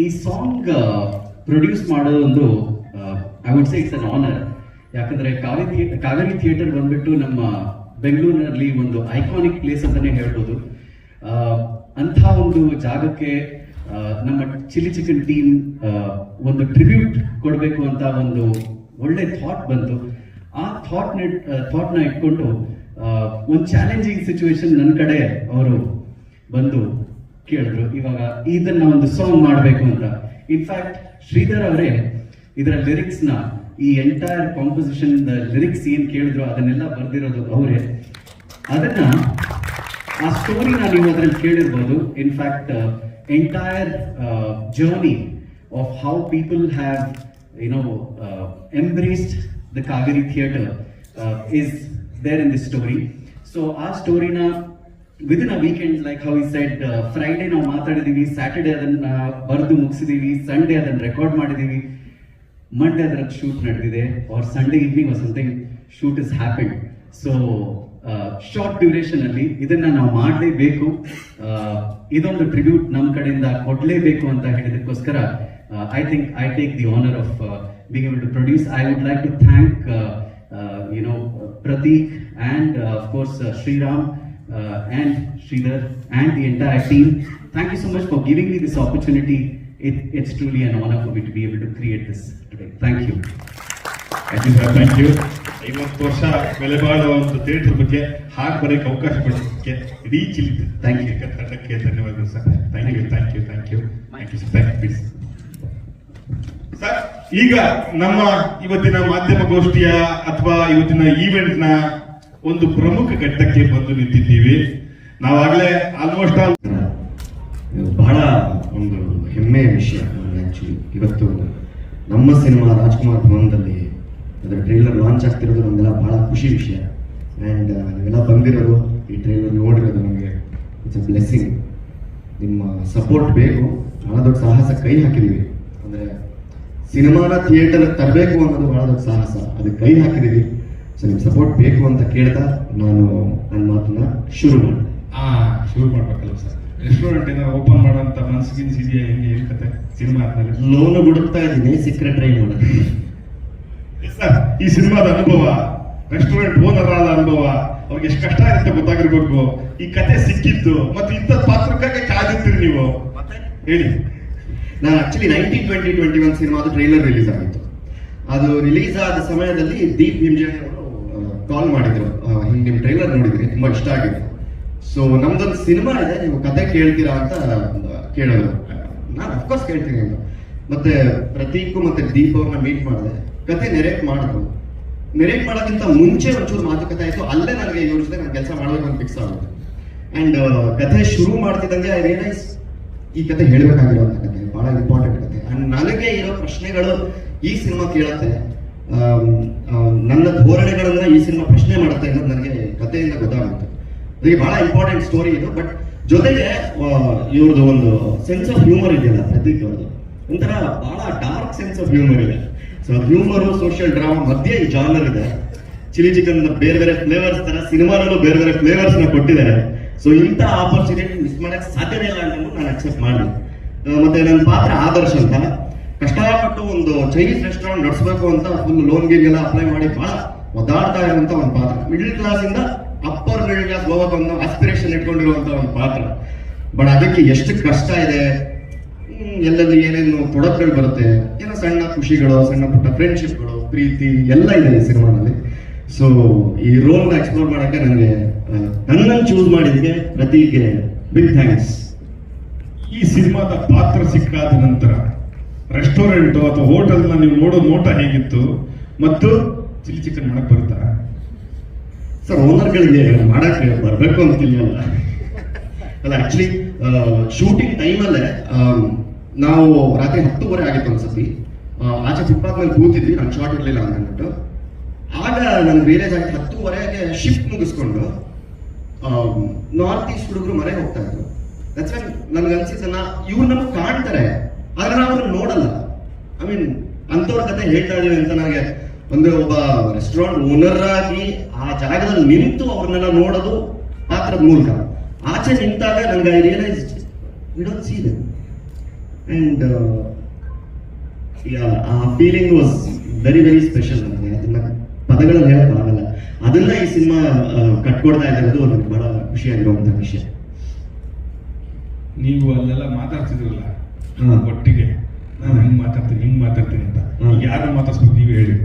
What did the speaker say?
ಈ song produce ಮಾಡೋದು ಒಂದು I would say it's an honour ಯಾಕಂದ್ರೆ ಕಾವೇರಿ ಥಿಯೇಟರ್ ಕಾವೇರಿ ಥಿಯೇಟರ್ ಬಂದ್ಬಿಟ್ಟು ನಮ್ಮ ಬೆಂಗಳೂರಿನಲ್ಲಿ ಒಂದು ಐಕಾನಿಕ್ ಪ್ಲೇಸ್ ಅಂತಾನೆ ಹೇಳ್ಬೋದು. ಅಂಥ ಒಂದು ಜಾಗಕ್ಕೆ ನಮ್ಮ ಚಿಲ್ಲಿ ಚಿಕನ್ ಟೀಮ್ ಒಂದು ಟ್ರಿಬ್ಯೂಟ್ ಕೊಡಬೇಕು ಅಂತ ಒಂದು ಒಳ್ಳೆ ಥಾಟ್ ಬಂತು. ಆ ಥಾಟ್ ಥಾಟ್ನ ಇಟ್ಕೊಂಡು ಒಂದು ಚಾಲೆಂಜಿಂಗ್ ಸಿಚುವೇಶನ್ ನನ್ನ ಕಡೆ ಅವರು ಬಂದು ಕೇಳಿದ್ರು, ಇವಾಗ ಇದನ್ನ ಒಂದು ಸಾಂಗ್ ಮಾಡಬೇಕು ಅಂತ. ಇನ್ಫ್ಯಾಕ್ಟ್ ಶ್ರೀಧರ್ ಅವರೇ ಇದರ ಲಿರಿಕ್ಸ್ನ ಈ ಎಂಟೈರ್ ಕಾಂಪೋಸಿಷನ್ ಲಿರಿಕ್ಸ್ ಏನ್ ಕೇಳಿದ್ರು ಅದನ್ನೆಲ್ಲ ಬರ್ದಿರೋದು ಅವರೇ. ಅದನ್ನ ಆ ಸ್ಟೋರಿನ ನೀವು ಅದ್ರಲ್ಲಿ ಕೇಳಿರ್ಬೋದು. In fact entire journey of how people have you know embraced the Kaveri theatre is there in this story so ಆ ಸ್ಟೋರಿನ within a weekend like how said Friday ನಾವು ಮಾತಾಡಿದೀವಿ ಸ್ಯಾಟರ್ಡೆ ಅದನ್ನ ಬರೆದು ಮುಗಿಸಿದೀವಿ ಸಂಡೇ ಅದನ್ನ ರೆಕಾರ್ಡ್ ಮಾಡಿದೀವಿ. ಮಂಡೇ ಅದರ shoot ನಡೆದಿದೆ or Sunday evening something shoot is happen so short duration ಅಲ್ಲಿ ಇದನ್ನ ನಾವು ಮಾಡಲೇಬೇಕು. ಇದೊಂದು ಟ್ರಿಬ್ಯೂಟ್ ನಮ್ಮ ಕಡೆಯಿಂದ ಕೊಡಲೇಬೇಕು ಅಂತ ಹೇಳಿದಕ್ಕೋಸ್ಕರ I think I take the honour of being able to produce. I would like to thank, uh, uh, you know, Pratik uh, uh, uh, and Sridhar and the entire team. Thank you so much for giving me this opportunity. It, it's truly an honor for me to be able to create this today. Thank you. Thank you sir thank you ಐವತ್ತು ವರ್ಷ ಬೆಲೆ ಬಾಳುವ ಒಂದು theatre ಬಗ್ಗೆ ಹಾಗೆ ಬರೋಕ್ಕೆ ಅವಕಾಶ ಕೊಡೋದಕ್ಕೆ ಇಡೀ ಚಿಲಿತು Thank you. ತಂಡಕ್ಕೆ ಧನ್ಯವಾದಗಳು sir thank you thank you thank you thank you sir thank you please sir ಈಗ ನಮ್ಮ ಇವತ್ತಿನ ಮಾಧ್ಯಮ ಗೋಷ್ಠಿಯ ಅಥವಾ ಇವತ್ತಿನ ಈವೆಂಟ್ನ ಒಂದು ಪ್ರಮುಖ ಘಟ್ಟಕ್ಕೆ ಬಂದು ನಿಂತಿದ್ದೀವಿ. ನಾವಾಗಲೇ ಆಲ್ಮೋಸ್ಟ್ ಆಲ್ ಬಹಳ ಒಂದು ಹೆಮ್ಮೆಯ ವಿಷಯ ಆ್ಯಕ್ಚುಲಿ ಇವತ್ತು ನಮ್ಮ ಸಿನಿಮಾ ರಾಜ್ಕುಮಾರ್ ಭವನದಲ್ಲಿ ಅದರ ಟ್ರೈಲರ್ ಲಾಂಚ್ ಆಗ್ತಿರೋದು ನಮಗೆಲ್ಲ ಬಹಳ ಖುಷಿ ವಿಷಯ. ಆ್ಯಂಡ್ ನೀವೆಲ್ಲ ಬಂದಿರೋದು ಈ ಟ್ರೈಲರ್ ನೋಡಿರೋದು ನಮಗೆ ಇಟ್ಸ್ ಅ ಬ್ಲೆಸ್ಸಿಂಗ್ ನಿಮ್ಮ ಸಪೋರ್ಟ್ ಬೇಕು, ಬಹಳ ದೊಡ್ಡ ಸಾಹಸ ಕೈ ಹಾಕಿದ್ದೀವಿ ಅಂದರೆ ಸಿನಿಮಾನ ಥಿಯೇಟರ್ ತರಬೇಕು ಅನ್ನೋದು ಬಹಳ ದೊಡ್ಡ ಸಾಹಸ. ಅದಕ್ಕೆ ಕೈ ಹಾಕಿದ್ದೀವಿ ಸೊ ನಿಮ್ಮ ಸಪೋರ್ಟ್ ಬೇಕು ಅಂತ ಕೇಳ್ತಾ ನಾನು ನನ್ನ ಮಾತನ್ನ ಶುರು ಮಾಡಿದೆ. ಆ ಶುರು ಮಾಡ್ಬೇಕಲ್ಲ ಸರ್. ರೆಸ್ಟೋರೆಂಟ್ ಏನೋ ಓಪನ್ ಮಾಡೋಂತ ಮನಸ್ಸಿಗೆ ಇದೆಯಾ ಹೆಂಗೆ ಏನು ಕತೆ ಸಿನಿಮಾ ಆದ್ಮೇಲೆ? ಲೋನ್ ಹುಡುಕ್ತಾ ಇದ್ದೀನಿ ಸಿಕ್ಕರೆ ಟ್ರೈ ಮಾಡ ಸರ್ ಈ ಸಿನಿಮಾದ ಅನುಭವ ರೆಸ್ಟೋರೆಂಟ್ ಓನರ್ ಆದ ಅನುಭವ ಅವ್ರಿಗೆ ಎಷ್ಟು ಕಷ್ಟ ಇರುತ್ತೆ ಗೊತ್ತಾಗಿರ್ಬೇಕು. ಈ ಕತೆ ಸಿಕ್ಕಿತ್ತು ಮತ್ತೆ ಇಂಥ ಪಾತ್ರಕ್ಕಾಗಿ ಕಾದಿರ್ತೀರಿ ನೀವು. ಹೇಳಿ. ನಾನು actually nineteen twenty twenty one ಸಿನಿಮಾದ ಟ್ರೈಲರ್ ರಿಲೀಸ್ ಆಗಿತ್ತು. ಅದು ರಿಲೀಸ್ ಆದ ಸಮಯದಲ್ಲಿ ದೀಪ್ ಭೀಮ್ಜನ್ ಅವರು ಕಾಲ್ ಮಾಡಿದ್ರು. ಹಿಂಗೆ ನಿಮ್ಮ ನಿಮ್ ಟ್ರೈಲರ್ ನೋಡಿದ್ರಿ, ತುಂಬಾ ಇಷ್ಟ ಆಗಿದೆ ಸೊ ನಮ್ದೊಂದು ಸಿನಿಮಾ ಇದೆ, ನೀವು ಕತೆ ಕೇಳ್ತೀರಾ ಅಂತ ಕೇಳೋದು. ನಾನು ಅಫ್ಕೋರ್ಸ್ ಕೇಳ್ತೀನಿ ಮತ್ತೆ ಪ್ರತೀಕು ಮತ್ತೆ ದೀಪ್ ಅವ್ರನ್ನ ಮೀಟ್ ಮಾಡಿದೆ. ಕತೆ ನೆರೇಟ್ ಮಾಡಿದ್ರು. ನೆರೇಟ್ ಮಾಡೋಕ್ಕಿಂತ ಮುಂಚೆ ಒಂಚೂರು ಮಾತುಕತೆ ಆಯ್ತು. ಅಲ್ಲೇ ನನಗೆ ಇವ್ರ ಜೊತೆ ನಾನು ಕೆಲಸ ಮಾಡೋದು ಅಂತ ಫಿಕ್ಸ್ ಆಗುತ್ತೆ. ಅಂಡ್ ಕಥೆ ಶುರು ಮಾಡ್ತಿದ್ದಂಗೆ ಐ ರಿಯಲೈಸ್ ಈ ಕತೆ ಹೇಳಬೇಕಾಗಿರೋ ಕತೆ, ಬಹಳ ಇಂಪಾರ್ಟೆಂಟ್ ಕತೆ. ಅಂಡ್ ನನಗೆ ಇರೋ ಪ್ರಶ್ನೆಗಳು ಈ ಸಿನಿಮಾ ಕೇಳುತ್ತೆ. ನನ್ನ ಧೋರಣೆಗಳನ್ನ ಈ ಸಿನಿಮಾ ಪ್ರಶ್ನೆ ಮಾಡುತ್ತೆ ಅನ್ನೋದು ನನಗೆ ಕಥೆಯಿಂದ ಗೊತ್ತಾಗುತ್ತೆ. ಅದಕ್ಕೆ ಬಹಳ ಇಂಪಾರ್ಟೆಂಟ್ ಸ್ಟೋರಿ ಇದು ಬಟ್ ಜೊತೆಗೆ ಇವ್ರದ್ದು ಒಂದು ಸೆನ್ಸ್ ಆಫ್ ಹ್ಯೂಮರ್ ಇದೆಯಲ್ಲ ಪ್ರತೀಕ್ ಅವ್ರದ್ದು. ಒಂಥರ ಬಹಳ ಡಾರ್ಕ್ ಸೆನ್ಸ್ ಆಫ್ ಹ್ಯೂಮರ್ ಇದೆ. ಸೊ ಹ್ಯೂಮರು ಸೋಷಿಯಲ್ ಡ್ರಾಮಾ ಮಧ್ಯೆ ಈ ಜಾನರ್ ಇದೆ. ಚಿಲ್ಲಿ ಚಿಕನ್ ಬೇರೆ ಬೇರೆ ಫ್ಲೇವರ್ಸ್ ತರ, ಸಿನಿಮಾನಲ್ಲೂ ಬೇರೆ ಬೇರೆ ಫ್ಲೇವರ್ಸ್ನ ಕೊಟ್ಟಿದ್ದಾರೆ. ಸೊ ಇಂಥ ಆಪರ್ಚುನಿಟಿ ಮಿಸ್ ಮಾಡಕ್ ಸಾಧ್ಯನೇ ಇಲ್ಲ ಅಂತ ನಾನು ಅಕ್ಸೆಪ್ಟ್ ಮಾಡಿದೆ. ಮತ್ತೆ ನನ್ನ ಪಾತ್ರ ಆದರ್ಶ ಅಂತ. ಕಷ್ಟಪಟ್ಟು ಒಂದು ಚೈನೀಸ್ ರೆಸ್ಟೋರೆಂಟ್ ನಡೆಸಬೇಕು ಅಂತ ಫುಲ್ ಲೋನ್ ಗೀನ್ಗೆಲ್ಲ ಅಪ್ಲೈ ಮಾಡಿ ಬಹಳ ಒದ್ದಾಡ್ತಾ ಇರುವಂತ ಒಂದು ಪಾತ್ರ. ಮಿಡಲ್ ಕ್ಲಾಸ್ ಇಂದ ಅಪ್ಪರ್ ಮಿಡಲ್ ಕ್ಲಾಸ್ ಹೋಗಕ್ಕೆ ಒಂದು ಆಸ್ಪಿರೇಷನ್ ಇಟ್ಕೊಂಡಿರುವಂತ ಒಂದು ಪಾತ್ರ. ಬಟ್ ಅದಕ್ಕೆ ಎಷ್ಟು ಕಷ್ಟ ಇದೆ? ಎಲ್ಲೆಲ್ಲಿ ಏನೇನು ತೊಡಕುಗಳು ಬರುತ್ತೆ? ಏನೋ ಸಣ್ಣ ಖುಷಿಗಳು, ಸಣ್ಣ ಪುಟ್ಟ ಫ್ರೆಂಡ್ಶಿಪ್ಗಳು ಪ್ರೀತಿ ಎಲ್ಲ ಇದೆ ಈ ಸಿನಿಮಾನಲ್ಲಿ ಸೊ ಈ ರೋಲ್ನ ಎಕ್ಸ್ಪ್ಲೋರ್ ಮಾಡಕ್ಕೆ ನನಗೆ ನನ್ನನ್ನು ಚೂಸ್ ಮಾಡಿದ್ದಕ್ಕೆ ಪ್ರತಿಗೆ ಬಿಗ್ ಥ್ಯಾಂಕ್ಸ್ ಈ ಸಿನಿಮಾದ ಪಾತ್ರ ಸಿಕ್ಕಾದ ನಂತರ ರೆಸ್ಟೋರೆಂಟ್ ಅಥವಾ ಹೋಟೆಲ್ನ ನೀವು ನೋಡೋ ನೋಟ ಹೇಗಿತ್ತು? ಮತ್ತು ಚಿಲ್ಲಿ ಚಿಕನ್ ಮಾಡಕ್ ಬರುತ್ತಾ? ಸರ್ ಓನರ್ಗಳಿಗೆ ಮಾಡಕ್ಕೆ ಬರಬೇಕು ಅಂತಿಲ್ಲ ಅಲ್ಲ ಆಕ್ಚುಲಿ ಶೂಟಿಂಗ್ ಟೈಮಲ್ಲೇ ನಾವು ರಾತ್ರಿ ಹತ್ತುವರೆ ಆಗಿತ್ತು ಒಂದ್ಸತಿ ಆಚೆ ಫುಟ್ಪಾತ್ ಮೇಲೆ ಕೂತಿದ್ವಿ, ನಾನು ಶಾರ್ಟ್ ಇರಲಿಲ್ಲ ಅಂತ ಅಂದ್ಬಿಟ್ಟು. ಆಗ ನನ್ಗೆ ರಿಯಲೈಸ್ ಆಗಿ ಹತ್ತುವರೆಗೆ ಶಿಫ್ಟ್ ಮುಗಿಸ್ಕೊಂಡು ನಾರ್ತ್ ಈಸ್ಟ್ ಹುಡುಗರು ಮನೆಗೆ ಹೋಗ್ತಾ ಇದ್ರು. ನನ್ಗೆ ಅನ್ಸಿದ್ದನ್ನ ಇವ್ರು ನಮ್ಗೆ ಕಾಣ್ತಾರೆ. ಆದ್ರೆ ನಾವು ನೋಡಲ್ಲ. ಐ ಮೀನ್ ಅಂತವ್ರ ಕತೆ ಹೇಳ್ತಾ ಇದೀವಿ ಅಂತ ನನಗೆ ಒಂದು ಒಬ್ಬ ರೆಸ್ಟೋರೆಂಟ್ ಓನರ್ ಆಗಿ ಆ ಜಾಗದಲ್ಲಿ ನಿಂತು ಅವ್ರನ್ನೆಲ್ಲ ನೋಡೋದು ಪಾತ್ರದ ಮೂಲಕ. ಆಚೆ ನಿಂತಾಗ ನನಗೆ I realise don't see and ಆ feeling was very very special ನನಗೆ. ಅದನ್ನ ಪದಗಳಲ್ಲಿ ಹೇಳೋಕ್ಕಾಗಲ್ಲ ಅದನ್ನ ಈ ಸಿನಿಮಾ ಕಟ್ಕೊಡ್ತಾ ಇರೋದು ನನಗೆ ಬಹಳ ಖುಷಿಯಾಗಿರುವಂತಹ ವಿಷಯ. ನೀವು ಅಲ್ಲೆಲ್ಲ ಮಾತಾಡ್ತಿದ್ರಲ್ಲ? ಒಟ್ಟಿಗೆ ನಾನು ಹಿಂಗ್ ಮಾತಾಡ್ತೀನಿ ಹಿಂಗೆ ಮಾತಾಡ್ತೀನಿ ಅಂತ. ಯಾರನ್ನ ಮಾತಾಡ್ಸ್ಬೇಕು ನೀವೇ ಹೇಳಿ.